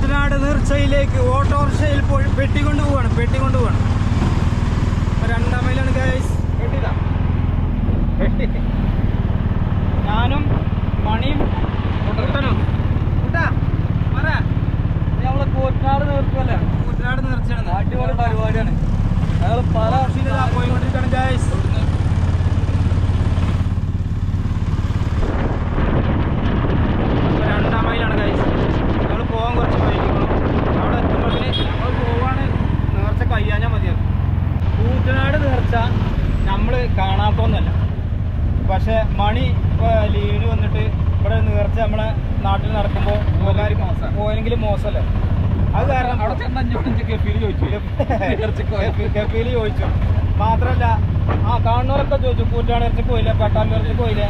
കൂറ്റനാട് നീർച്ചയിലേക്ക് ഓട്ടോറിക്ഷയിൽ പോയി പെട്ടി കൊണ്ട് പോവാണ് പെട്ടി കൊണ്ട് പോവാണ് രണ്ടാം മൈലാണ് ഗൈസ് ഞാനും മണിയും കുട്ടനും കുട്ടാ പറ. കൂറ്റനാട് നിർത്തുമല്ലേ കൂറ്റനാട് നീർച്ചയാണ്. അടിപൊളി പരിപാടിയാണ്. ഞങ്ങൾ പല പോയിക്കൊണ്ടിരിക്കുകയാണ് ഗൈസ് രണ്ടാം മൈലാണ് ഗൈസ് ഞങ്ങൾ പോകാൻ കുറച്ച് വൈകിക്കണം അവിടെ എത്തുമ്പോഴത്തേന് ഞങ്ങൾ പോവാണ് നേർച്ച കഴിയാഞ്ഞാൽ മതിയാകും കൂറ്റനാട് നേർച്ച നമ്മൾ കാണാത്തൊന്നല്ല പക്ഷെ മണി ഇപ്പോൾ ലീവിന് വന്നിട്ട് ഇവിടെ നേർച്ച നമ്മളെ നാട്ടിൽ നടക്കുമ്പോൾ പോയെങ്കിലും മോശമല്ലേ? അത് കാരണം അവിടെ ചോദിച്ചു? കഫീൽ ചോദിച്ചു. മാത്രമല്ല ആ കാണുന്നവരൊക്കെ ചോദിച്ചു കൂറ്റാട് നേർച്ചക്ക് പോയില്ല? പട്ടാൻ നേർച്ചക്ക് പോയില്ലേ?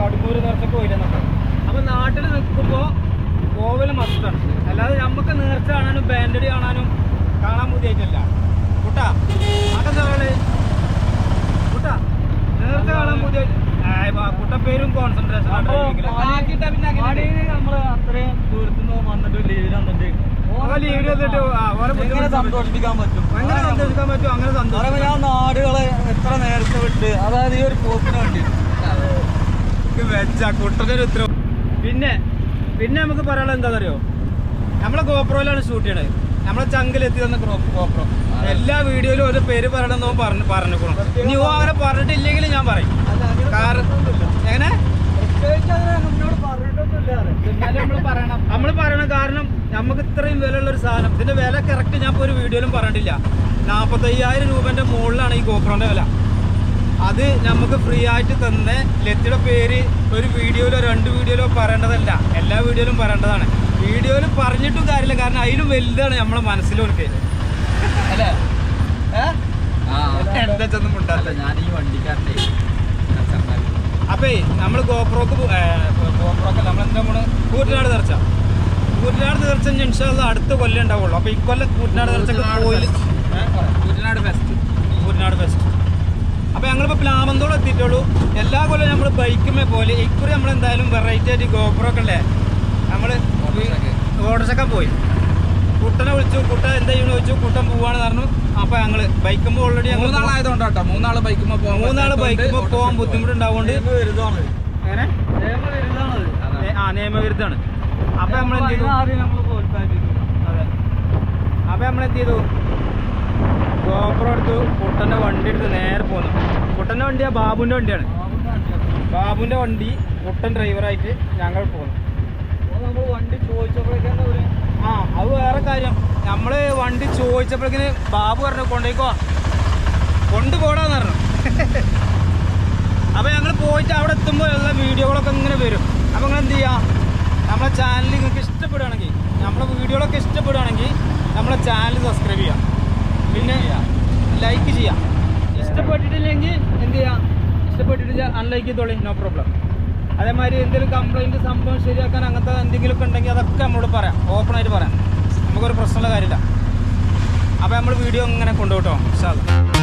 കടുമൂര് നേർച്ചക്ക് പോയില്ലേ? എന്നൊക്കെ. അപ്പൊ നാട്ടിൽ നിൽക്കുമ്പോ കോവൽ മസ്റ്റാണ് അല്ലാതെ നമുക്ക് നേർച്ച കാണാനും ബാൻഡടി കാണാനും കാണാൻ പുതിയല്ല കുട്ടാ അതെന്താ കുട്ടാ നേർച്ച കാണാൻ പുതിയ കുട്ട പേരും കോൺസെൻട്രേഷൻ നമ്മൾ അത്രയും ദൂരത്തുനിന്ന് വന്നിട്ട് സന്തോഷിപ്പിക്കാൻ പറ്റും. ഞാൻ നാടുകളെ എത്ര നേരത്തെ വിട്ട് അതായത് ഈ ഒരു പോക്കിന് വേണ്ടി വെച്ച കുട്ടനൊരു ഉത്തരവ്. പിന്നെ പിന്നെ നമുക്ക് പറയാനുള്ളത് എന്താണെന്നറിയോ? നമ്മളെ ഗോപ്രോയിലാണ് ഷൂട്ട് ചെയ്യണത്. നമ്മളെ ചങ്കിലെത്തി തന്ന ഗോപ്രോ എല്ലാ വീഡിയോയിലും ഒരു പേര് പറയണമെന്ന് പറഞ്ഞു പറഞ്ഞിരിക്കണം ഇനി ഓ അങ്ങനെ പറഞ്ഞിട്ടില്ലെങ്കിൽ ഞാൻ പറയും. കാരണം എങ്ങനെ? നമ്മൾ പറയണം കാരണം നമുക്ക് ഇത്രയും വിലയുള്ള ഒരു സാധനം. ഇതിന്റെ വില കറക്റ്റ് ഞാൻ ഇപ്പോൾ ഒരു വീഡിയോയിലും പറഞ്ഞിട്ടില്ല. നാൽപ്പത്തയ്യായിരം രൂപന്റെ മുകളിലാണ് ഈ ഗോപ്രോന്റെ വില. അത് നമുക്ക് ഫ്രീ ആയിട്ട് തന്ന ലത്തിയുടെ പേര് ഒരു വീഡിയോയിലോ രണ്ട് വീഡിയോയിലോ പറയേണ്ടതല്ല. എല്ലാ വീഡിയോയിലും പറയേണ്ടതാണ്. വീഡിയോയിൽ പറഞ്ഞിട്ടും കാര്യമില്ല. കാരണം അതിലും വലുതാണ് നമ്മളെ മനസ്സിലൊക്കെ അല്ലേ? എന്താ ചെന്നും ഉണ്ടാവില്ല ഞാൻ ഈ വണ്ടിക്കാരന്റെ അപ്പേ നമ്മൾ ഗോപ്രോക്ക് ഗോപ്രോക്ക് നമ്മൾ എന്താ പോണ്? കൂറ്റനാട് തീർച്ച കൂറ്റനാട് തീർച്ച ഇൻഷാല്ല അടുത്ത കൊല്ലം ഉണ്ടാവുള്ളൂ. അപ്പൊ ഇക്കൊല്ലം കൂറ്റനാട് തീർച്ചക്ക് പോയി. കുട്ടനാട് ബെസ്റ്റ് കൂറ്റനാട് ഫെസ്റ്റ് അപ്പൊ ഞങ്ങളിപ്പോ പ്ലാമന്തോളം എത്തിയിട്ടുള്ളൂ. എല്ലാ കൊല്ലം നമ്മൾ ബൈക്കുമേ പോലെ ഇക്കുറി നമ്മൾ എന്തായാലും വെറൈറ്റി ആയിട്ട് ഗോപ്രോക്കല്ലേ? നമ്മൾ ഓട്ടർച്ചക്ക പോയി. കുട്ടനെ വിളിച്ചു കുട്ട എന്താ ചെയ്യുന്നു ചോദിച്ചു. കുട്ടൻ പോവാണ് പറഞ്ഞു. അപ്പൊ ഞങ്ങൾ ബൈക്കുമ്പോ ഓൾറെഡി മൂന്നാളായതുകൊണ്ടാട്ടോ മൂന്നാൾ ബൈക്കുമ്പോ പോവാ മൂന്നാൾ ബൈക്കുമ്പോ പോകാൻ ബുദ്ധിമുട്ടുണ്ടാവുകൊണ്ട് ആ നിയമവിരുദ്ധാണ് അപ്പൊ നമ്മൾ എന്ത് ചെയ്തു? അതെ. അപ്പൊ നമ്മൾ എന്ത് ചെയ്തു? ഗോപ്രോ എടുത്തു. കുട്ടന്റെ വണ്ടി എടുത്ത് നേരെ പോന്നു. കുട്ടന്റെ വണ്ടിയാ ബാബുന്റെ വണ്ടിയാണ്. ബാബുന്റെ വണ്ടി കുട്ടൻ ഡ്രൈവറായിട്ട് ഞങ്ങൾ പോന്നു. നമ്മൾ വണ്ടി ചോദിച്ചപ്പോഴേക്കാണ് ആ അത് വേറെ കാര്യം. നമ്മൾ വണ്ടി ചോദിച്ചപ്പോഴേക്കിന് ബാബു പറഞ്ഞു കൊണ്ടേക്കോ കൊണ്ടുപോടാന്ന് പറഞ്ഞു. അപ്പൊ ഞങ്ങൾ പോയിട്ട് അവിടെ എത്തുമ്പോൾ എല്ലാ വീഡിയോകളൊക്കെ ഇങ്ങനെ വരും. അപ്പൊ നിങ്ങൾ എന്ത് ചെയ്യാം? നമ്മളെ ചാനൽ നിങ്ങൾക്ക് ഇഷ്ടപ്പെടുകയാണെങ്കിൽ നമ്മളെ വീഡിയോകളൊക്കെ ഇഷ്ടപ്പെടുകയാണെങ്കിൽ നമ്മളെ ചാനൽ സബ്സ്ക്രൈബ് ചെയ്യാം. പിന്നെ ലൈക്ക് ചെയ്യാം. ഇഷ്ടപ്പെട്ടിട്ടില്ലെങ്കിൽ എന്ത് ചെയ്യാം? ഇഷ്ടപ്പെട്ടിട്ടില്ല അൺലൈക്ക് ചെയ്തോളി നോ പ്രോബ്ലം അതേമാതിരി എന്തെങ്കിലും കംപ്ലൈന്റ് സംഭവം ശരിയാക്കാൻ അങ്ങനത്തെ എന്തെങ്കിലുമൊക്കെ ഉണ്ടെങ്കിൽ അതൊക്കെ നമ്മളോട് പറയാം. ഓപ്പണായിട്ട് പറയാം നമുക്കൊരു പ്രശ്നമുള്ള കാര്യമില്ല അപ്പോൾ നമ്മൾ വീഡിയോ ഇങ്ങനെ കൊണ്ടുപോട്ടോ.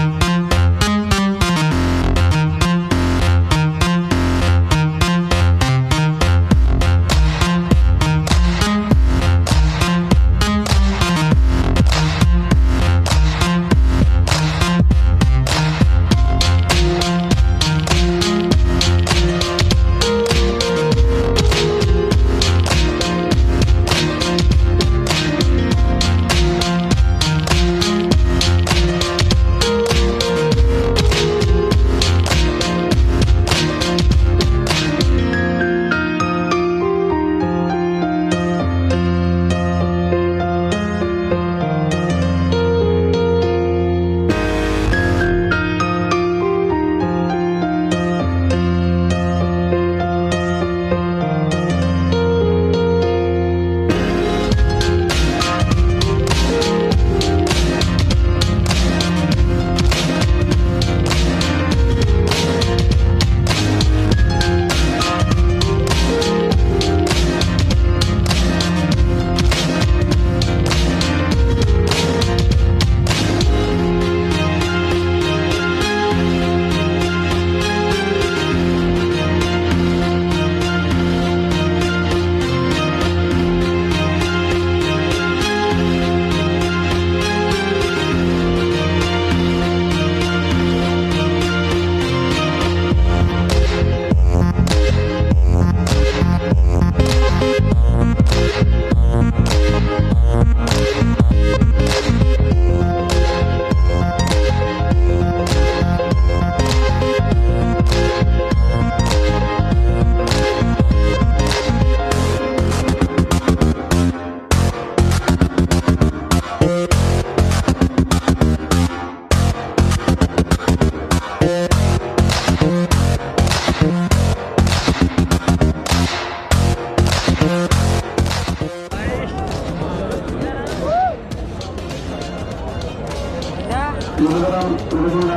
యువతరం యువజన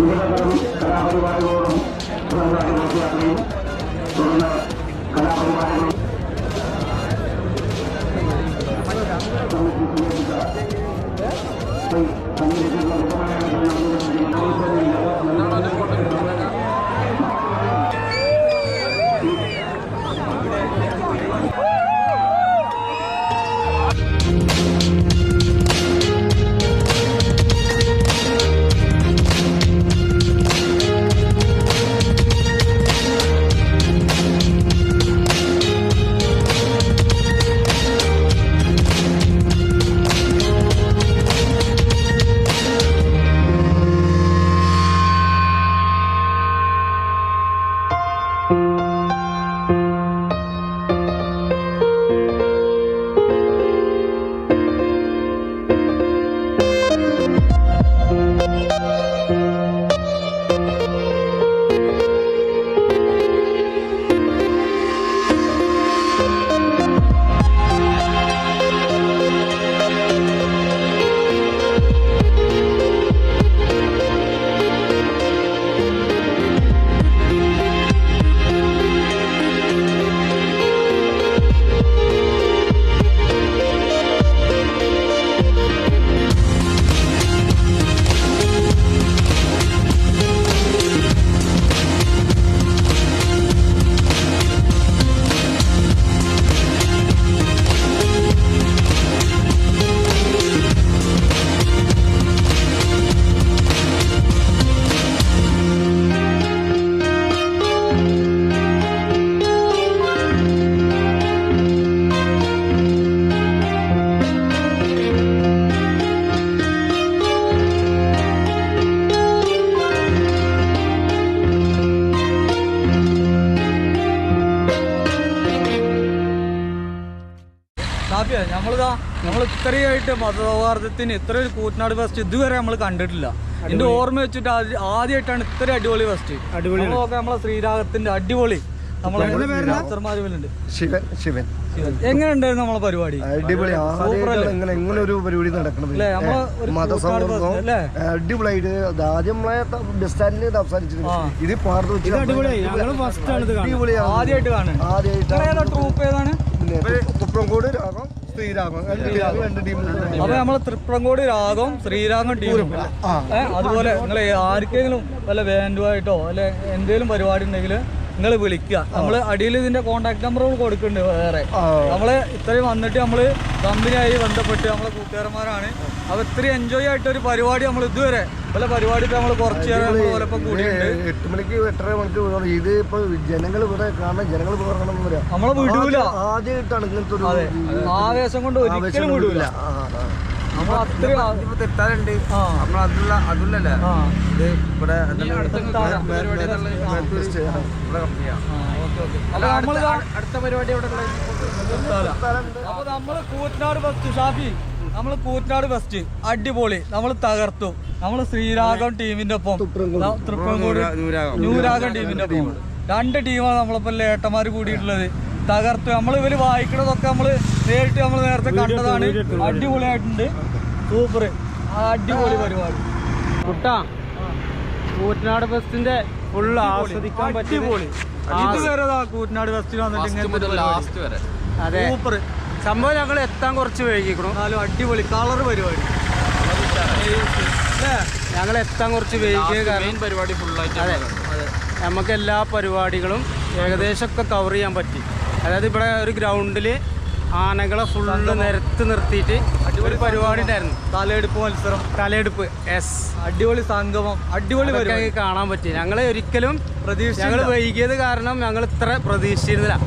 యువతరం కళా పరివారం కళా పరివారం ഷാഫിയ നമ്മളിതാ നമ്മൾ ഇത്രയായിട്ട് മതസൗഹാർദ്ദത്തിന് ഇത്ര ഒരു കൂറ്റനാട് ഫസ്റ്റ് ഇതുവരെ നമ്മൾ കണ്ടിട്ടില്ല. എന്റെ ഓർമ്മ വെച്ചിട്ട് ആദ്യ- ആദ്യമായിട്ടാണ് ഇത്ര അടിപൊളി ഫെസ്റ്റ് അടിപൊളി നമ്മളെ ശ്രീരാഗത്തിന്റെ അടിപൊളി. ശിവൻ ശിവൻ. എങ്ങനെ ഉണ്ടായിരുന്നു നമ്മളെ പരിപാടി? അടിപൊളി. ഇങ്ങനെ ഇങ്ങനെ ഒരു പരിപാടി ഒരു മതസൗഹൃദം അല്ലേ? അടിപൊളിയായിട്ട് ആദ്യം നമ്മളെ ബസ് സ്റ്റാൻഡിൽ അവസാനിച്ചിരുന്നു. ഇത് പാർത്ത് വെച്ച് ഇത് അടിപൊളിയായി. ഞങ്ങൾ ഫസ്റ്റ് ആണ് ഇത് കാണുന്നത്. അടിപൊളിയാണ്. ആദ്യമായിട്ട് കാണുന്നത്. ആദ്യമായിട്ട് ട്രൂപ്പ് ഏതാണ്? തുപ്രംകോട് രാഗം ശ്രീരാഗം രണ്ട് ടീം രണ്ട് ടീമിൽ അപ്പൊ നമ്മളെ തൃപ്രങ്കോട് രാഗം ശ്രീരാഗം ടീമും അതുപോലെ നിങ്ങൾ ആർക്കെങ്കിലും വല്ല ബാൻഡുമായിട്ടോ അല്ലെ എന്തെങ്കിലും പരിപാടി ഉണ്ടെങ്കിൽ നിങ്ങൾ വിളിക്കുക നമ്മൾ അടിയിൽ ഇതിന്റെ കോൺടാക്ട് നമ്പർ കൊടുക്കുന്നുണ്ട് വേറെ. നമ്മൾ ഇത്രയും വന്നിട്ട് നമ്മൾ കമ്പനിയായി ബന്ധപ്പെട്ട് നമ്മളെ കൂട്ടുകാരന്മാരാണ്. അപ്പൊ ഇത്രയും എൻജോയ് ആയിട്ട് ഒരു പരിപാടി നമ്മൾ ഇതുവരെ. പല പരിപാടി നമ്മൾ കുറച്ച് നേരം കൂടിയുണ്ട് എട്ട് മണിക്ക് എട്ടര മണിക്ക് ഇത് ഇപ്പൊ ജനങ്ങൾ ഇവിടെ കാണാൻ ജനങ്ങൾ നമ്മളെ വിടൂല. ആദ്യമായിട്ടാണ് ഇങ്ങനത്തെ ഒരു ആവേശം കൊണ്ട് ഒരിക്കലും വിടൂല. നമ്മൾ തെറ്റാറുണ്ട്. നമ്മൾ അതുള്ള അതുള്ളല്ലേ ഇത് ഇവിടെ അടുത്ത പരിപാടി അപ്പൊ നമ്മൾ കൂറ്റനാട് ഫസ്റ്റ് ഷാഫി. നമ്മൾ കൂറ്റനാട് ബെസ്റ്റ് അടിപൊളി. നമ്മൾ തകർത്തു. നമ്മൾ ശ്രീരാഗം ടീമിന്റെ ഒപ്പം. തൃപ്പൂർ ന്യൂരാഗം ടീമിന്റെ ഒപ്പം. രണ്ട് ടീമാണ് നമ്മളിപ്പോ ഏട്ടന്മാര് കൂടിയിട്ടുള്ളത്. തകർത്തു. നമ്മൾ ഇവർ വായിക്കണതൊക്കെ നമ്മൾ നേരിട്ട് നമ്മൾ നേരത്തെ കണ്ടതാണ്. അടിപൊളിയായിട്ടുണ്ട്. സൂപ്പർ. അടിപൊളി പരിപാടി. കുട്ടാ കൂറ്റനാട് ബസ്സിന്റെ ഫുള്ള് ആസ്വദിക്കാൻ പറ്റിയ ഇതുവരെ കൂറ്റനാട് ബസ്സിന് വന്നിട്ട് ഇങ്ങനത്തെ ലാസ്റ്റ് വരെ. അതെ. സൂപ്പർ. സംഭവം ഞങ്ങൾ എത്താൻ കുറച്ച് വൈകിക്കണം. എന്നാലും അടിപൊളി. കളർ പരിപാടി. ഞങ്ങൾ എത്താൻ കുറച്ച് വൈകിയ കാരണം മെയിൻ പരിപാടി ഫുള്ളായിട്ട് അതെ. നമുക്ക് എല്ലാ പരിപാടികളും ഏകദേശം ഒക്കെ കവർ ചെയ്യാൻ പറ്റി. അതായത് ഇവിടെ ഒരു ഗ്രൗണ്ടിൽ ആനകളെ ഫുള്ള് നിരത്ത് നിർത്തിയിട്ട് അടിപൊളി പരിപാടി ഉണ്ടായിരുന്നു. തലയെടുപ്പ് മത്സരം. തലയെടുപ്പ്. എസ് അടിപൊളി സംഗമം. അടിപൊളി പരിപാടി. കാണാൻ പറ്റി. ഞങ്ങൾ ഒരിക്കലും പ്രതീക്ഷ ഞങ്ങൾ വൈകിയത് കാരണം ഞങ്ങൾ ഇത്ര പ്രതീക്ഷിച്ചിരുന്നില്ല.